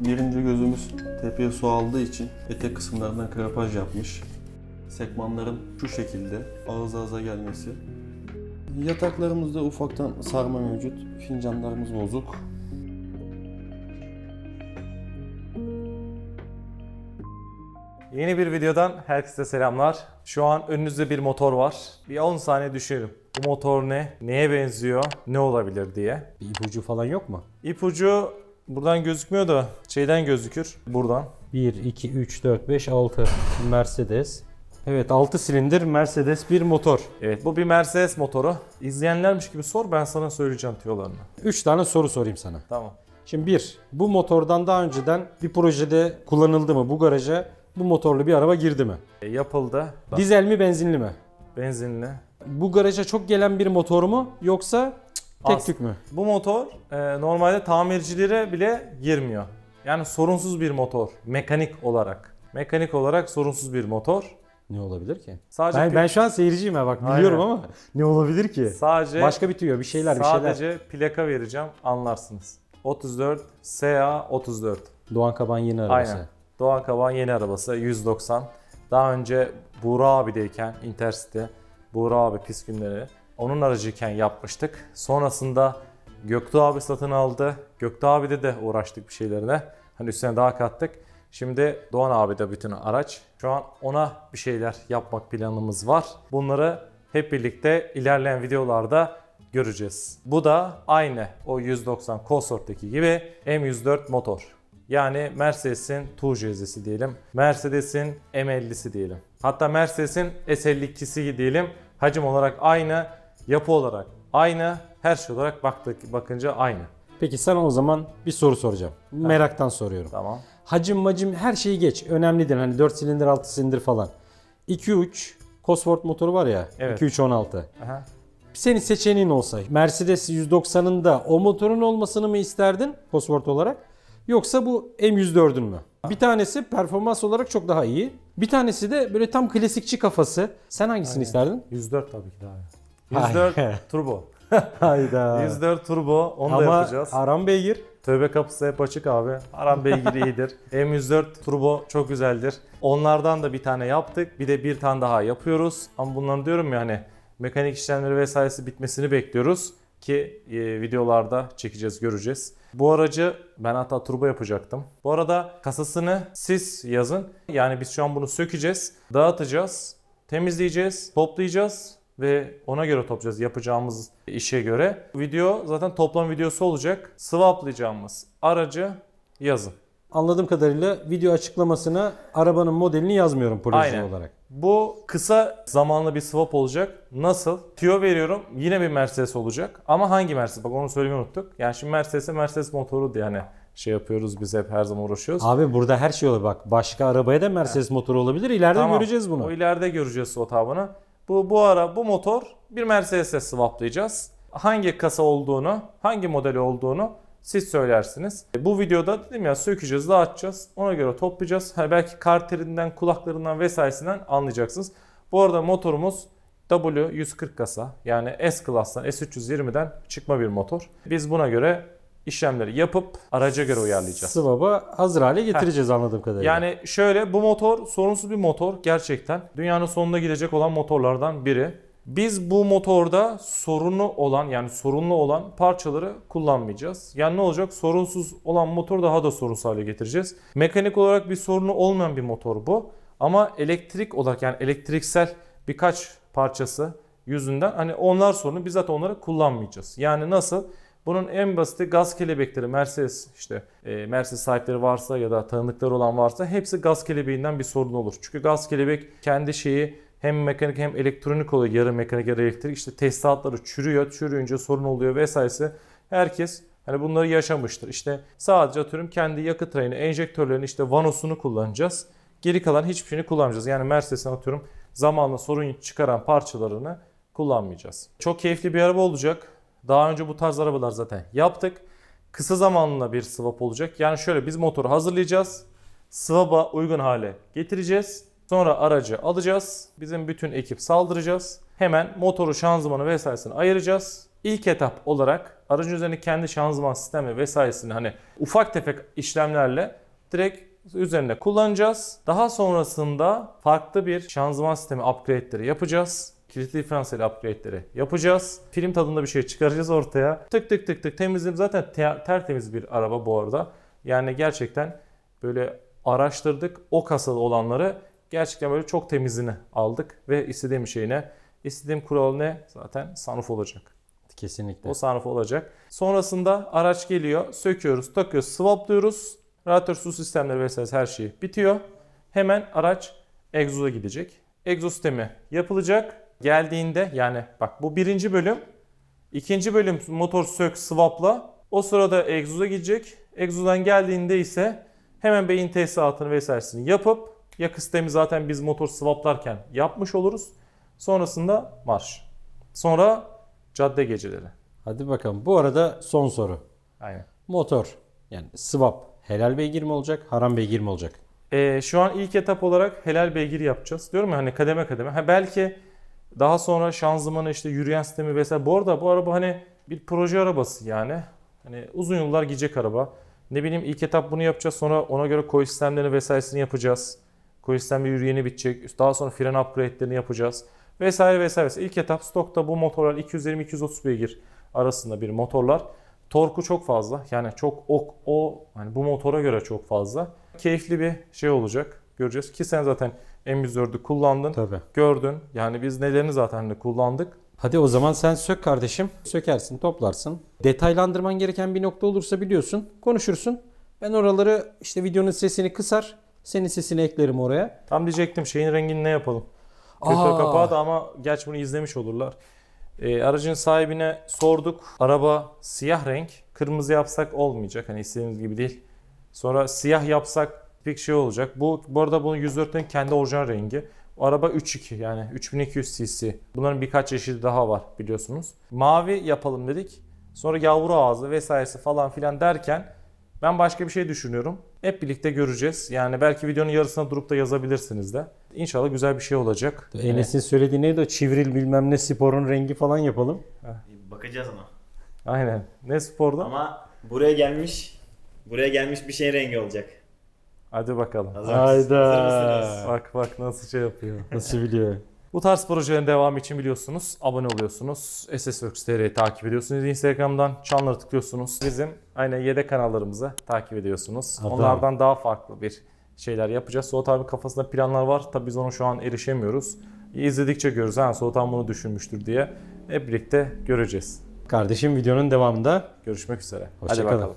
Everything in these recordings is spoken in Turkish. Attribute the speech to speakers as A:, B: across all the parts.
A: Birinci gözümüz tepeye su aldığı için etek kısımlarından krapaj yapmış. Sekmanların şu şekilde ağız ağza gelmesi. Yataklarımızda ufaktan sarma mevcut. Fincanlarımız bozuk.
B: Yeni bir videodan herkese selamlar. Şu an önünüzde bir motor var. Bir 10 saniye düşünün. Bu motor ne? Neye benziyor? Ne olabilir diye.
C: Bir ipucu falan yok mu?
B: İpucu buradan gözükmüyor da şeyden gözükür. Buradan.
C: 1, 2, 3, 4, 5, 6 Mercedes. Evet 6 silindir Mercedes bir motor.
B: Evet bu bir Mercedes motoru. İzleyenlermiş gibi sor ben sana söyleyeceğim tüyolarını.
C: 3 tane soru sorayım sana.
B: Tamam.
C: Şimdi bir, bu motordan daha önceden bir projede kullanıldı mı? Bu garaja bu motorlu bir araba girdi mi?
B: E, yapıldı.
C: Dizel mi benzinli mi?
B: Benzinli.
C: Bu garaja çok gelen bir motor mu yoksa tek
B: Az.
C: tük mü?
B: Bu motor e, normalde tamircilere bile girmiyor. Yani sorunsuz bir motor. Mekanik olarak. Mekanik olarak sorunsuz bir motor.
C: Ne olabilir ki?
B: Sadece
C: Ben, ben şu an seyirciyim ha bak biliyorum ama ne olabilir ki?
B: sadece
C: Başka bitiyor bir şeyler bir şeyler.
B: sadece plaka vereceğim anlarsınız. 34 SA 34.
C: Doğan Kaban yeni arabası.
B: Aynen. Doğan Kaban yeni arabası 190. Daha önce Buğra abideyken Intercity, Buğra abi pis günleri onun aracıyken yapmıştık. Sonrasında Göktuğ abi satın aldı. Göktuğ abide de uğraştık bir şeylerine. Hani üstüne daha kattık. Şimdi Doğan abi de bütün araç. Şu an ona bir şeyler yapmak planımız var. Bunları hep birlikte ilerleyen videolarda göreceğiz. Bu da aynı o 190 Cosworth'taki gibi M104 motor. Yani Mercedes'in Touareg'si diyelim. Mercedes'in M50'si diyelim. Hatta Mercedes'in S52'si diyelim. Hacim olarak aynı, yapı olarak aynı, her şey olarak baktık bakınca aynı.
C: Peki sana o zaman bir soru soracağım. Meraktan soruyorum.
B: Tamam.
C: Hacim macim her şeyi geç. Önemli değil. Hani 4 silindir 6 silindir falan. 2.3 Cosworth motoru var ya.
B: Evet.
C: 2.316.
B: Aha.
C: Senin seçeneğin olsa Mercedes 190'ın da o motorun olmasını mı isterdin Cosworth olarak? Yoksa bu M104'ün mü? Bir tanesi performans olarak çok daha iyi. Bir tanesi de böyle tam klasikçi kafası. Sen hangisini isterdin?
B: 104 tabii ki daha. 104 turbo.
C: Hayda.
B: 104 turbo onu da
C: Ama
B: yapacağız.
C: Aram Beygir
B: Tövbe kapısı hep açık abi. Aram beygiri iyidir. M104 Turbo çok güzeldir. Onlardan da bir tane yaptık. Bir de bir tane daha yapıyoruz. Ama bunların diyorum ya hani mekanik işlemleri vesairesi bitmesini bekliyoruz. Ki e, videolarda çekeceğiz, göreceğiz. Bu aracı ben hatta turbo yapacaktım. Bu arada kasasını siz yazın. Yani biz şu an bunu sökeceğiz, dağıtacağız, temizleyeceğiz, toplayacağız ve ona göre toplayacağız yapacağımız işe göre. Video zaten toplam videosu olacak. Swaplayacağımız aracı yazın.
C: anladığım kadarıyla video açıklamasına arabanın modelini yazmıyorum proje
B: Aynen.
C: olarak.
B: Bu kısa zamanlı bir swap olacak. Nasıl? Tüyo veriyorum. Yine bir Mercedes olacak. Ama hangi Mercedes? Bak onu söylemeyi unuttuk. Yani şimdi Mercedes'e Mercedes motoru diye hani şey yapıyoruz biz hep her zaman uğraşıyoruz.
C: Abi burada her şey olur bak. Başka arabaya da Mercedes motoru olabilir. İleride
B: Tamam.
C: göreceğiz bunu.
B: O ileride göreceğiz o tabanı. Bu, bu ara bu motor bir Mercedes'e swaplayacağız. Hangi kasa olduğunu, hangi modeli olduğunu siz söylersiniz. Bu videoda dedim ya sökeceğiz, dağıtacağız. Ona göre toplayacağız. Ha, belki karterinden, kulaklarından vesairesinden anlayacaksınız. Bu arada motorumuz W140 kasa yani S Class'tan S320'den çıkma bir motor. Biz buna göre işlemleri yapıp araca göre uyarlayacağız.
C: Swap'ı hazır hale getireceğiz anladığım kadarıyla.
B: Yani şöyle bu motor sorunsuz bir motor gerçekten. Dünyanın sonuna gidecek olan motorlardan biri. Biz bu motorda sorunlu olan yani sorunlu olan parçaları kullanmayacağız. Yani ne olacak? Sorunsuz olan motoru daha da sorunsuz hale getireceğiz. Mekanik olarak bir sorunu olmayan bir motor bu. Ama elektrik olarak yani elektriksel birkaç parçası yüzünden hani onlar sorunu biz zaten onları kullanmayacağız. Yani nasıl? Bunun en basiti gaz kelebekleri Mercedes işte e, Mercedes sahipleri varsa ya da tanıdıkları olan varsa hepsi gaz kelebeğinden bir sorun olur. Çünkü gaz kelebek kendi şeyi hem mekanik hem elektronik oluyor. Yarı mekanik yarı elektrik. İşte tesisatları çürüyor. Çürüyünce sorun oluyor vesairesi. Herkes hani bunları yaşamıştır. İşte sadece atıyorum kendi yakıt rayını, enjektörlerini işte vanosunu kullanacağız. Geri kalan hiçbir şeyini kullanmayacağız. Yani Mercedes'in atıyorum zamanla sorun çıkaran parçalarını kullanmayacağız. Çok keyifli bir araba olacak. Daha önce bu tarz arabalar zaten yaptık. Kısa zamanla bir swap olacak. Yani şöyle biz motoru hazırlayacağız. Swap'a uygun hale getireceğiz. Sonra aracı alacağız. Bizim bütün ekip saldıracağız. Hemen motoru, şanzımanı vesairesini ayıracağız. İlk etap olarak aracın üzerine kendi şanzıman sistemi vesairesini hani ufak tefek işlemlerle direkt üzerinde kullanacağız. Daha sonrasında farklı bir şanzıman sistemi upgrade'leri yapacağız. Kilitli diferansiyel upgrade'leri yapacağız. Film tadında bir şey çıkaracağız ortaya. Tık tık tık tık temizim zaten te- tertemiz bir araba bu arada. Yani gerçekten böyle araştırdık o kasada olanları gerçekten böyle çok temizini aldık ve istediğim şeyine istediğim kural ne zaten sunroof olacak.
C: Kesinlikle.
B: O sunroof olacak. Sonrasında araç geliyor, söküyoruz, takıyoruz, swaplıyoruz. Radyatör su sistemleri vesaire her şey bitiyor. Hemen araç egzoza gidecek. Egzoz sistemi yapılacak. Geldiğinde yani bak bu birinci bölüm. İkinci bölüm motor sök swapla. O sırada egzoza gidecek. Egzozdan geldiğinde ise hemen beyin tesisatını vesairesini yapıp yakıt sistemi zaten biz motor swaplarken yapmış oluruz. Sonrasında marş. Sonra cadde geceleri.
C: Hadi bakalım. Bu arada son soru.
B: Aynen.
C: Motor yani swap helal beygir mi olacak, haram beygir mi olacak?
B: Ee, şu an ilk etap olarak helal beygir yapacağız. Diyorum ya hani kademe kademe. Ha belki daha sonra şanzımanı işte yürüyen sistemi vesaire. Bu arada bu araba hani bir proje arabası yani. Hani uzun yıllar gidecek araba. Ne bileyim ilk etap bunu yapacağız. Sonra ona göre koy sistemlerini vesairesini yapacağız. Koy sistemi yürüyeni bitecek. Daha sonra fren upgrade'lerini yapacağız. Vesaire vesaire. İlk etap stokta bu motorlar 220-230 beygir arasında bir motorlar. Torku çok fazla. Yani çok o, o hani bu motora göre çok fazla. Keyifli bir şey olacak. Göreceğiz. Ki sen zaten M104'ü kullandın.
C: Tabii.
B: Gördün. Yani biz nelerini zaten de kullandık.
C: Hadi o zaman sen sök kardeşim. Sökersin, toplarsın. Detaylandırman gereken bir nokta olursa biliyorsun. Konuşursun. Ben oraları işte videonun sesini kısar. Senin sesini eklerim oraya.
B: Tam diyecektim şeyin rengini ne yapalım? Filtre kapağı da ama gerçi bunu izlemiş olurlar. Ee, aracın sahibine sorduk. Araba siyah renk. Kırmızı yapsak olmayacak. Hani istediğimiz gibi değil. Sonra siyah yapsak pek şey olacak. Bu bu arada bunun 104'ün kendi orijinal rengi. O araba 3.2 yani 3200 cc. Bunların birkaç çeşidi daha var biliyorsunuz. Mavi yapalım dedik. Sonra yavru ağzı vesairesi falan filan derken ben başka bir şey düşünüyorum. Hep birlikte göreceğiz. Yani belki videonun yarısına durup da yazabilirsiniz de. İnşallah güzel bir şey olacak.
C: Enes'in söylediği neydi o çivril bilmem ne sporun rengi falan yapalım.
D: Bakacağız ama.
B: Aynen. Ne sporda?
D: Ama buraya gelmiş, buraya gelmiş bir şeyin rengi olacak.
B: Hadi bakalım.
D: Hazır mısınız?
B: Bak bak nasıl şey yapıyor.
C: Nasıl biliyor?
B: Bu tarz projelerin devamı için biliyorsunuz abone oluyorsunuz. SSWorks.tr'yi takip ediyorsunuz Instagram'dan. Çanları tıklıyorsunuz. Bizim aynen yedek kanallarımızı takip ediyorsunuz.
C: Adam.
B: Onlardan daha farklı bir şeyler yapacağız. Suat abi kafasında planlar var. Tabii biz onu şu an erişemiyoruz. İzledikçe görürüz. Ha Suat abi bunu düşünmüştür diye. Hep birlikte göreceğiz.
C: Kardeşim videonun devamında
B: Görüşmek üzere.
C: Hoşça
B: Hadi
C: kalın.
B: bakalım.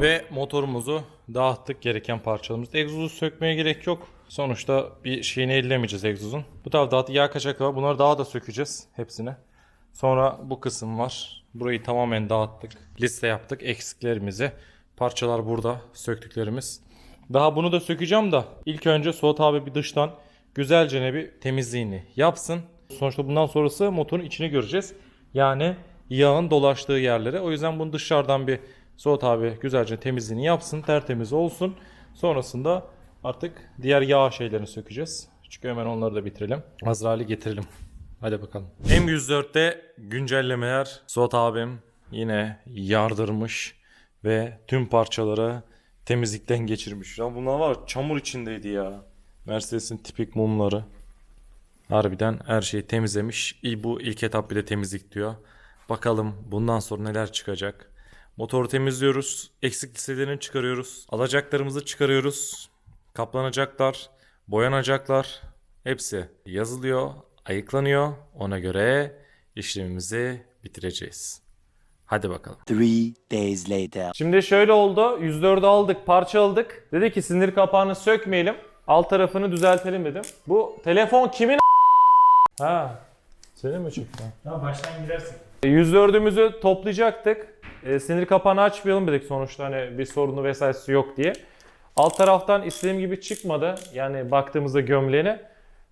B: Ve motorumuzu dağıttık gereken parçalarımızı. Egzozu sökmeye gerek yok. Sonuçta bir şeyini ellemeyeceğiz egzozun. Bu tarafta dağıtı yağ kaçakları var. Bunları daha da sökeceğiz hepsini. Sonra bu kısım var. Burayı tamamen dağıttık. Liste yaptık eksiklerimizi. Parçalar burada söktüklerimiz. Daha bunu da sökeceğim da ilk önce Suat abi bir dıştan güzelce ne bir temizliğini yapsın. Sonuçta bundan sonrası motorun içini göreceğiz. Yani yağın dolaştığı yerlere. O yüzden bunu dışarıdan bir Suat abi güzelce temizliğini yapsın. Tertemiz olsun. Sonrasında artık diğer yağ şeylerini sökeceğiz. Çünkü hemen onları da bitirelim. Azrail'i getirelim. Hadi bakalım. M104'te güncellemeler. Suat abim yine yardırmış ve tüm parçaları temizlikten geçirmiş. Ya bunlar var çamur içindeydi ya. Mercedes'in tipik mumları. Harbiden her şeyi temizlemiş. Bu ilk etap bir de temizlik diyor. Bakalım bundan sonra neler çıkacak. Motoru temizliyoruz. Eksik listelerini çıkarıyoruz. Alacaklarımızı çıkarıyoruz. Kaplanacaklar, boyanacaklar. Hepsi yazılıyor, ayıklanıyor. Ona göre işlemimizi bitireceğiz. Hadi bakalım.
E: Three days later.
B: Şimdi şöyle oldu. 104'ü aldık, parçaladık. Dedi ki sinir kapağını sökmeyelim. Alt tarafını düzeltelim dedim. Bu telefon kimin Ha. Senin mi çıktı?
F: Tamam baştan gidersin.
B: 104'ümüzü toplayacaktık. E, sinir kapağını açmayalım dedik sonuçta hani bir sorunu vesairesi yok diye. Alt taraftan istediğim gibi çıkmadı. Yani baktığımızda gömleğine.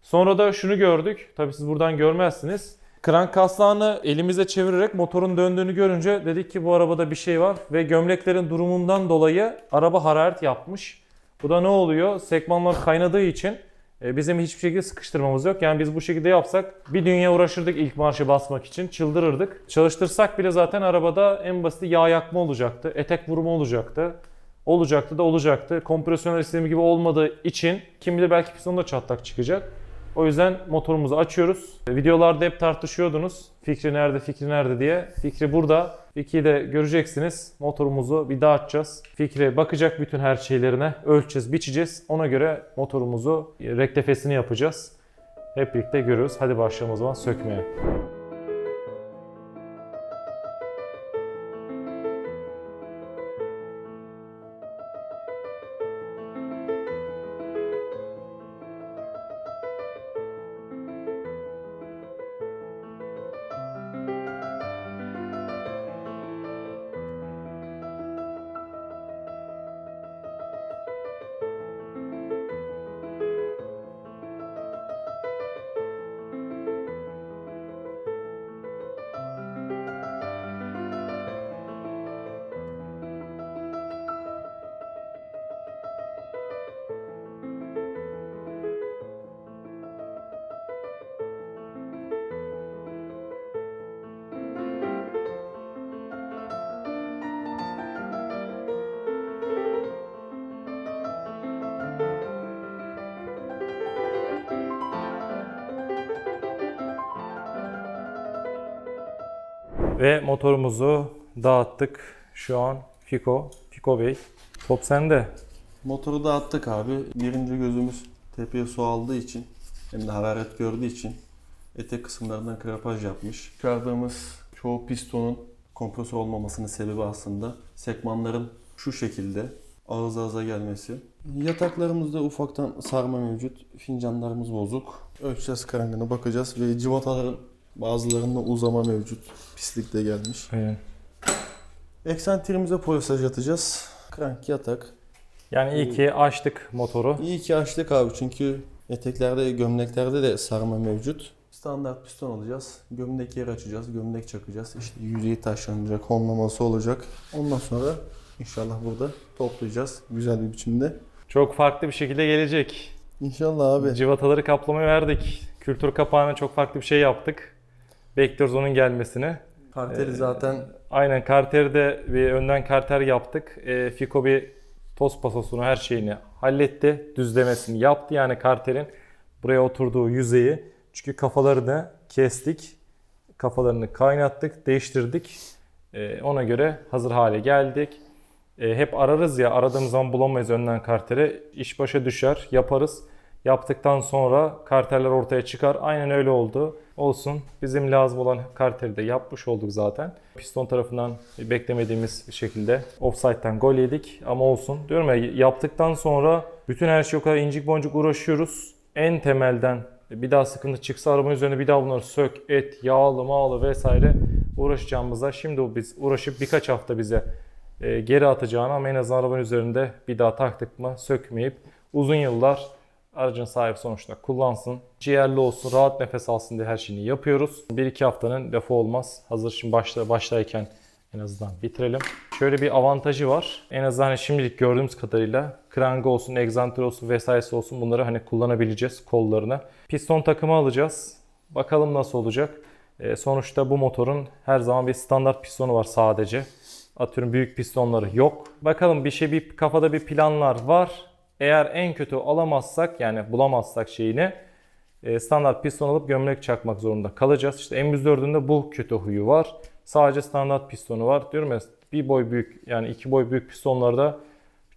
B: Sonra da şunu gördük. Tabii siz buradan görmezsiniz. Krank kaslağını elimize çevirerek motorun döndüğünü görünce dedik ki bu arabada bir şey var. Ve gömleklerin durumundan dolayı araba hararet yapmış. Bu da ne oluyor? Sekmanlar kaynadığı için e, bizim hiçbir şekilde sıkıştırmamız yok. Yani biz bu şekilde yapsak bir dünya uğraşırdık ilk marşı basmak için. Çıldırırdık. Çalıştırsak bile zaten arabada en basit yağ yakma olacaktı. Etek vurumu olacaktı. Olacaktı da olacaktı. Kompresyoner istediğim gibi olmadığı için kim bilir belki piston da çatlak çıkacak. O yüzden motorumuzu açıyoruz. E, Videolarda hep tartışıyordunuz. Fikri nerede, Fikri nerede diye. Fikri burada. Fikri de göreceksiniz. Motorumuzu bir daha açacağız. Fikri bakacak bütün her şeylerine. Ölçeceğiz, biçeceğiz. Ona göre motorumuzu e, rektefesini yapacağız. Hep birlikte görüyoruz. Hadi başlayalım o zaman sökmeye. Ve motorumuzu dağıttık. Şu an Fiko, Fiko Bey. Top sende.
A: Motoru dağıttık abi. Birinci gözümüz tepeye su aldığı için hem de hararet gördüğü için etek kısımlarından krapaj yapmış. Çıkardığımız çoğu pistonun kompresör olmamasının sebebi aslında sekmanların şu şekilde ağız ağza gelmesi. Yataklarımızda ufaktan sarma mevcut. Fincanlarımız bozuk. Ölçeceğiz karangına bakacağız ve civataların bazılarında uzama mevcut. Pislik de gelmiş.
B: Aynen.
A: Eksentrimize polisaj atacağız. Krank yatak.
B: Yani iyi ki açtık motoru.
A: İyi ki açtık abi çünkü eteklerde, gömleklerde de sarma mevcut. Standart piston alacağız. Gömlek yer açacağız. Gömlek çakacağız. İşte yüzeyi taşlanacak, honlaması olacak. Ondan sonra inşallah burada toplayacağız güzel bir biçimde.
B: Çok farklı bir şekilde gelecek.
A: İnşallah abi.
B: Civataları kaplamayı verdik. Kültür kapağına çok farklı bir şey yaptık. Bekliyoruz onun gelmesini.
A: Karteli zaten
B: Aynen karterde bir önden karter yaptık. E, Fiko bir toz pasosunu her şeyini halletti. Düzlemesini yaptı yani karterin buraya oturduğu yüzeyi. Çünkü kafalarını kestik. Kafalarını kaynattık, değiştirdik. E, ona göre hazır hale geldik. E, hep ararız ya aradığımız zaman bulamayız önden kartere. İş başa düşer, yaparız. Yaptıktan sonra karterler ortaya çıkar. Aynen öyle oldu. Olsun. Bizim lazım olan karteri de yapmış olduk zaten. Piston tarafından beklemediğimiz şekilde offside'den gol yedik ama olsun. Diyorum ya yaptıktan sonra bütün her şey o kadar incik boncuk uğraşıyoruz. En temelden bir daha sıkıntı çıksa arabanın üzerine bir daha bunları sök, et, yağlı, mağlı vesaire uğraşacağımıza şimdi biz uğraşıp birkaç hafta bize e, geri atacağını ama en azından arabanın üzerinde bir daha taktık mı sökmeyip uzun yıllar aracın sahibi sonuçta kullansın. Ciğerli olsun, rahat nefes alsın diye her şeyini yapıyoruz. 1-2 haftanın lafı olmaz. Hazır şimdi başta, başlayken en azından bitirelim. Şöyle bir avantajı var. En azından hani şimdilik gördüğümüz kadarıyla krangı olsun, egzantri olsun vesairesi olsun bunları hani kullanabileceğiz kollarına. Piston takımı alacağız. Bakalım nasıl olacak. E, sonuçta bu motorun her zaman bir standart pistonu var sadece. Atıyorum büyük pistonları yok. Bakalım bir şey bir kafada bir planlar var. Eğer en kötü alamazsak yani bulamazsak şeyini e, standart piston alıp gömlek çakmak zorunda kalacağız. İşte M104'ün de bu kötü huyu var. Sadece standart pistonu var. Diyorum ya bir boy büyük yani iki boy büyük pistonlarda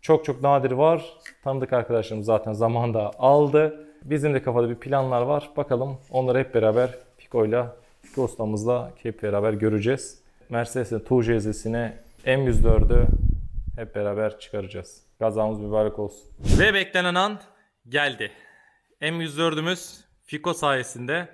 B: çok çok nadir var. Tanıdık arkadaşlarımız zaten zamanda aldı. Bizim de kafada bir planlar var. Bakalım onları hep beraber Fiko'yla, Fiko ustamızla hep beraber göreceğiz. Mercedes'in Tuğ CZ'sine M104'ü hep beraber çıkaracağız. Gazamız mübarek olsun. Ve beklenen an geldi. M104'ümüz Fiko sayesinde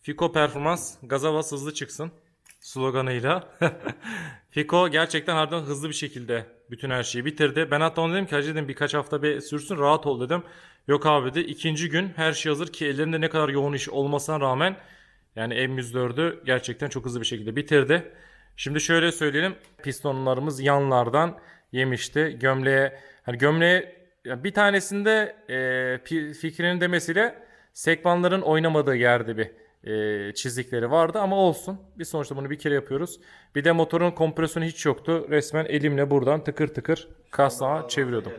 B: Fiko performans gaza bas hızlı çıksın sloganıyla. Fiko gerçekten harbiden hızlı bir şekilde bütün her şeyi bitirdi. Ben hatta ona dedim ki hacı dedim birkaç hafta bir sürsün rahat ol dedim. Yok abi de ikinci gün her şey hazır ki ellerinde ne kadar yoğun iş olmasına rağmen yani M104'ü gerçekten çok hızlı bir şekilde bitirdi. Şimdi şöyle söyleyelim pistonlarımız yanlardan yemişti. Gömleğe hani gömleğe ya bir tanesinde e, fikrinin demesiyle sekmanların oynamadığı yerde bir e, çizikleri vardı ama olsun. Biz sonuçta bunu bir kere yapıyoruz. Bir de motorun kompresyonu hiç yoktu. Resmen elimle buradan tıkır tıkır kasnağa çeviriyordum.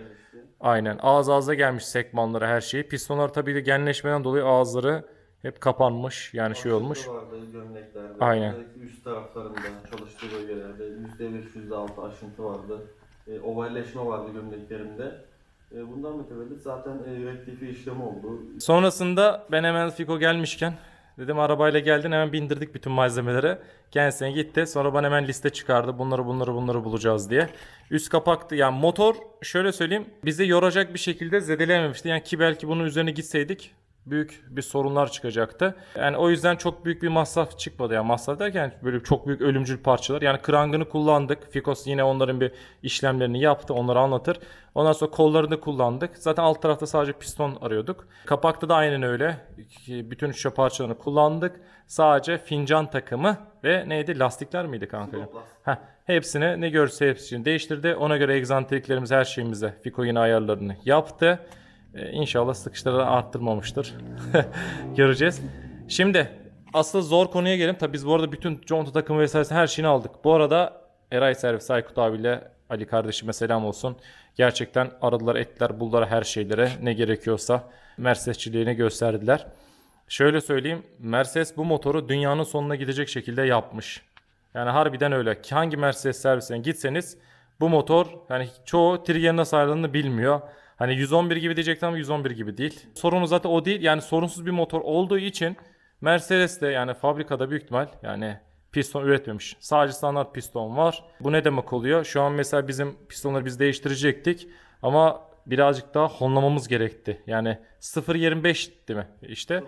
B: Aynen ağız ağza gelmiş sekmanları her şeyi. Pistonlar tabii de genleşmeden dolayı ağızları hep kapanmış yani şey olmuş.
A: Vardı gömleklerde.
B: Aynen.
A: Üst taraflarında çalıştığı bölgelerde %5 %6 aşıntı vardı. E, ovalleşme vardı gömleklerimde. E, bundan mütevellit zaten e, rektifi işlemi oldu.
B: Sonrasında ben hemen Fiko gelmişken dedim arabayla geldin hemen bindirdik bütün malzemelere. Kendisine gitti. Sonra bana hemen liste çıkardı. Bunları bunları bunları bulacağız diye. Üst kapaktı. Yani motor şöyle söyleyeyim bizi yoracak bir şekilde zedeleyememişti. Yani ki belki bunun üzerine gitseydik büyük bir sorunlar çıkacaktı. Yani o yüzden çok büyük bir masraf çıkmadı. Yani masraf derken böyle çok büyük ölümcül parçalar. Yani krangını kullandık. Fikos yine onların bir işlemlerini yaptı. Onları anlatır. Ondan sonra kollarını kullandık. Zaten alt tarafta sadece piston arıyorduk. Kapakta da aynen öyle. Bütün şişe parçalarını kullandık. Sadece fincan takımı ve neydi? Lastikler miydi kanka? Heh, hepsini ne görse hepsini değiştirdi. Ona göre egzantriklerimiz her şeyimize Fiko yine ayarlarını yaptı. Ee, İnşallah sıkışları arttırmamıştır. Göreceğiz. Şimdi asıl zor konuya gelelim. Tabii biz bu arada bütün conta takımı vesaire her şeyini aldık. Bu arada Eray Servis Aykut abiyle Ali kardeşime selam olsun. Gerçekten aradılar ettiler buldular her şeylere ne gerekiyorsa Mercedesçiliğini gösterdiler. Şöyle söyleyeyim Mercedes bu motoru dünyanın sonuna gidecek şekilde yapmış. Yani harbiden öyle. Hangi Mercedes servisine gitseniz bu motor yani çoğu trigger nasıl ayrıldığını bilmiyor. Hani 111 gibi diyecektim ama 111 gibi değil. Sorunu zaten o değil. Yani sorunsuz bir motor olduğu için Mercedes de yani fabrikada büyük ihtimal yani piston üretmemiş. Sadece standart piston var. Bu ne demek oluyor? Şu an mesela bizim pistonları biz değiştirecektik ama birazcık daha honlamamız gerekti. Yani 0.25 değil mi? İşte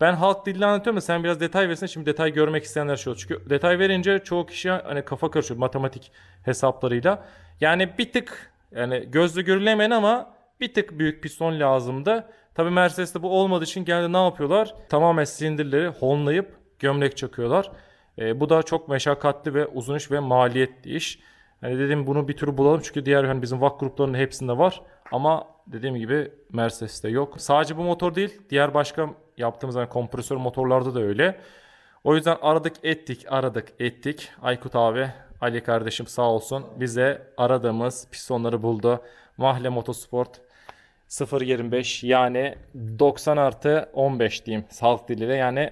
B: ben halk diliyle anlatıyorum da sen biraz detay versin. Şimdi detay görmek isteyenler şu. Çünkü detay verince çoğu kişi hani kafa karışıyor matematik hesaplarıyla. Yani bir tık yani gözle görülemeyen ama bir tık büyük piston lazımdı. Tabi Mercedes'te bu olmadığı için genelde ne yapıyorlar? Tamamen silindirleri honlayıp gömlek çakıyorlar. E, bu da çok meşakkatli ve uzun iş ve maliyetli iş. Hani dedim bunu bir türlü bulalım çünkü diğer hani bizim VAK gruplarının hepsinde var. Ama dediğim gibi Mercedes'te yok. Sadece bu motor değil, diğer başka yaptığımız hani kompresör motorlarda da öyle. O yüzden aradık ettik, aradık ettik. Aykut abi, Ali kardeşim sağ olsun bize aradığımız pistonları buldu. Mahle Motorsport 0.25 yani 90 artı 15 diyeyim halk diliyle yani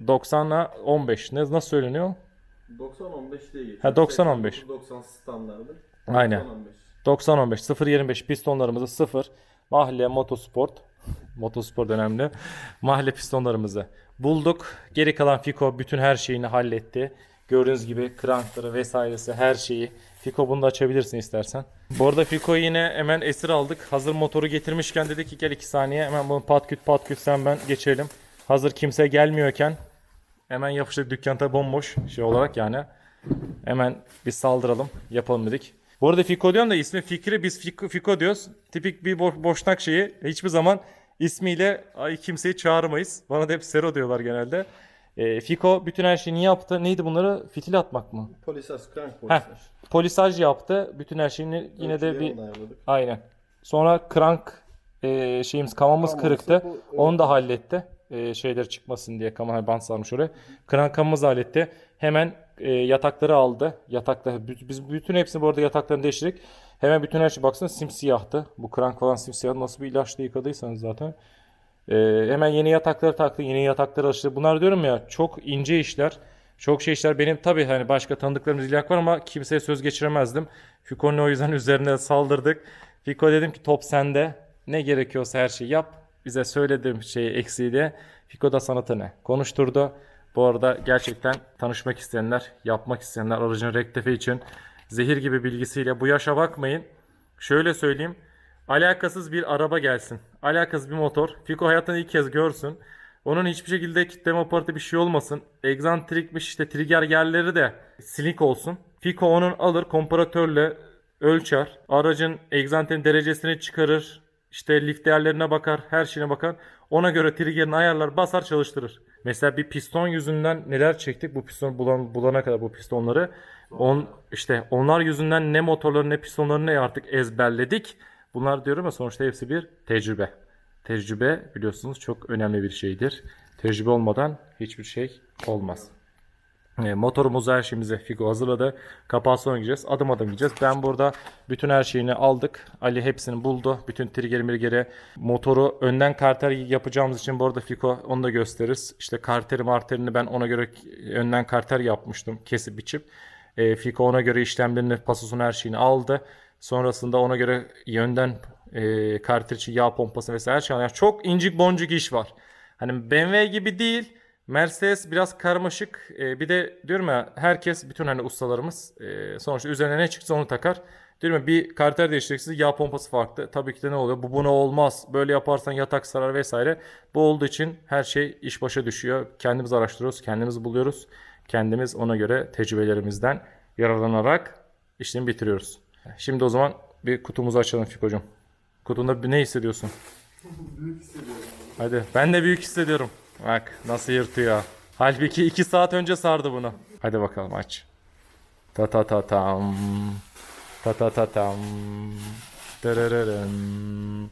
B: 90'la 15 ne nasıl söyleniyor?
A: 90-15 diye geçiyor.
B: Ha, 90-15.
A: 90 standardı.
B: Aynen.
A: 90-15.
B: 90-15 0.25 pistonlarımızı 0 Mahle Motorsport Motorsport önemli. Mahle pistonlarımızı bulduk. Geri kalan Fiko bütün her şeyini halletti. Gördüğünüz gibi krankları vesairesi her şeyi. Fiko bunu da açabilirsin istersen. Bu arada Fiko'yu yine hemen esir aldık. Hazır motoru getirmişken dedik ki gel 2 saniye hemen bunu pat küt pat küt sen ben geçelim. Hazır kimse gelmiyorken hemen yapıştık dükkan tabi bomboş şey olarak yani. Hemen bir saldıralım yapalım dedik. Bu arada Fiko diyorum da ismi Fikri biz Fiko, Fiko diyoruz. Tipik bir boş, boşnak şeyi. Hiçbir zaman ismiyle ay, kimseyi çağırmayız. Bana da hep Sero diyorlar genelde. Ee, Fiko bütün her şeyini yaptı. Neydi bunları? Fitil atmak mı?
A: Polisaj, crank
B: Heh,
A: polisaj.
B: polisaj yaptı. Bütün her şeyini yine de bir
A: ayarladık.
B: aynen. Sonra crank e, şeyimiz kamamız
A: Kamamız,
B: kırıktı.
A: bu-
B: Onu da halletti. E, şeyler çıkmasın diye kama bant sarmış oraya. Crank kamamızı halletti. Hemen e, yatakları aldı. Yatakları bü- biz bütün hepsini bu arada yataklarını değiştirdik. Hemen bütün her şey baksana simsiyahtı. Bu crank falan simsiyah. Nasıl bir ilaçla yıkadıysanız zaten. E, hemen yeni yatakları taktı. Yeni yatakları açtı. Bunlar diyorum ya çok ince işler. Çok şey işler benim tabii hani başka tanıdıklarımız ilyak var ama kimseye söz geçiremezdim. Fiko'nun o yüzden üzerine saldırdık. Fiko dedim ki top sende. Ne gerekiyorsa her şeyi yap. Bize söylediğim şeyi eksiği de Fiko da sanatını konuşturdu. Bu arada gerçekten tanışmak isteyenler, yapmak isteyenler aracın rektifi için zehir gibi bilgisiyle bu yaşa bakmayın. Şöyle söyleyeyim. Alakasız bir araba gelsin. Alakasız bir motor. Fiko hayatını ilk kez görsün. Onun hiçbir şekilde kitleme aparatı bir şey olmasın. Egzantrikmiş işte trigger yerleri de silik olsun. Fiko onun alır komparatörle ölçer. Aracın egzantrin derecesini çıkarır. İşte lift değerlerine bakar. Her şeyine bakar. Ona göre triggerini ayarlar basar çalıştırır. Mesela bir piston yüzünden neler çektik bu piston bulan, bulana kadar bu pistonları. On, işte onlar yüzünden ne motorları ne pistonları ne artık ezberledik. Bunlar diyorum ya sonuçta hepsi bir tecrübe. Tecrübe biliyorsunuz çok önemli bir şeydir. Tecrübe olmadan hiçbir şey olmaz. E, motorumuzu her şeyimizi Figo hazırladı. Kapağı sonra gideceğiz. Adım adım gideceğiz. Ben burada bütün her şeyini aldık. Ali hepsini buldu. Bütün trigger mirgeri. Motoru önden karter yapacağımız için bu arada Figo onu da gösteririz. İşte karteri marterini ben ona göre önden karter yapmıştım. Kesip biçip. E, Fiko ona göre işlemlerini, pasosunu her şeyini aldı. Sonrasında ona göre yönden e, karter için yağ pompası vesaire her şey. Yani çok incik boncuk iş var. Hani BMW gibi değil. Mercedes biraz karmaşık. E, bir de diyorum ya herkes bütün hani ustalarımız e, sonuçta üzerine ne çıksa onu takar. Diyorum ya bir karter değiştireceksiniz yağ pompası farklı. Tabii ki de ne oluyor? Bu buna olmaz. Böyle yaparsan yatak sarar vesaire. Bu olduğu için her şey iş başa düşüyor. Kendimiz araştırıyoruz, kendimiz buluyoruz. Kendimiz ona göre tecrübelerimizden yararlanarak işlemi bitiriyoruz. Şimdi o zaman bir kutumuzu açalım Fiko'cum. Kutunda ne hissediyorsun? Hadi ben de büyük hissediyorum. Bak nasıl yırtıyor. Halbuki 2 saat önce sardı bunu. Hadi bakalım aç. Ta ta ta tam. Ta ta ta tam. Dırırırın.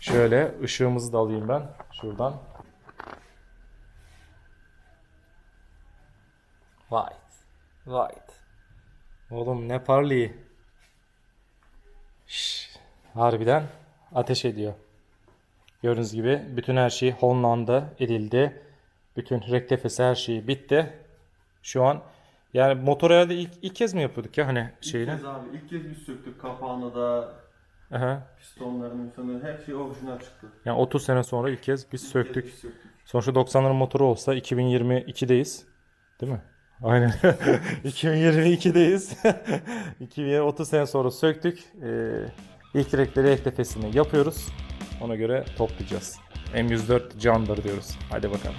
B: Şöyle ışığımızı da alayım ben şuradan. White. White. Oğlum ne parlıyor. Şş, harbiden ateş ediyor. Gördüğünüz gibi bütün her şey honlandı, edildi. Bütün rektifesi her şeyi bitti. Şu an yani motor herhalde ilk, ilk kez mi yapıyorduk ya hani şeyini?
A: İlk kez abi ilk kez biz söktük kapağını da
B: Aha.
A: pistonlarını falan her şey orijinal çıktı.
B: Yani 30 sene sonra ilk kez biz
A: İlk
B: söktük.
A: kez biz söktük.
B: Sonuçta 90'ların motoru olsa 2022'deyiz. Değil mi? Aynen. 2022'deyiz. 2030 sene sonra söktük. Ee, ilk direkleri eklefesini yapıyoruz. Ona göre toplayacağız. M104 candır diyoruz. Hadi bakalım.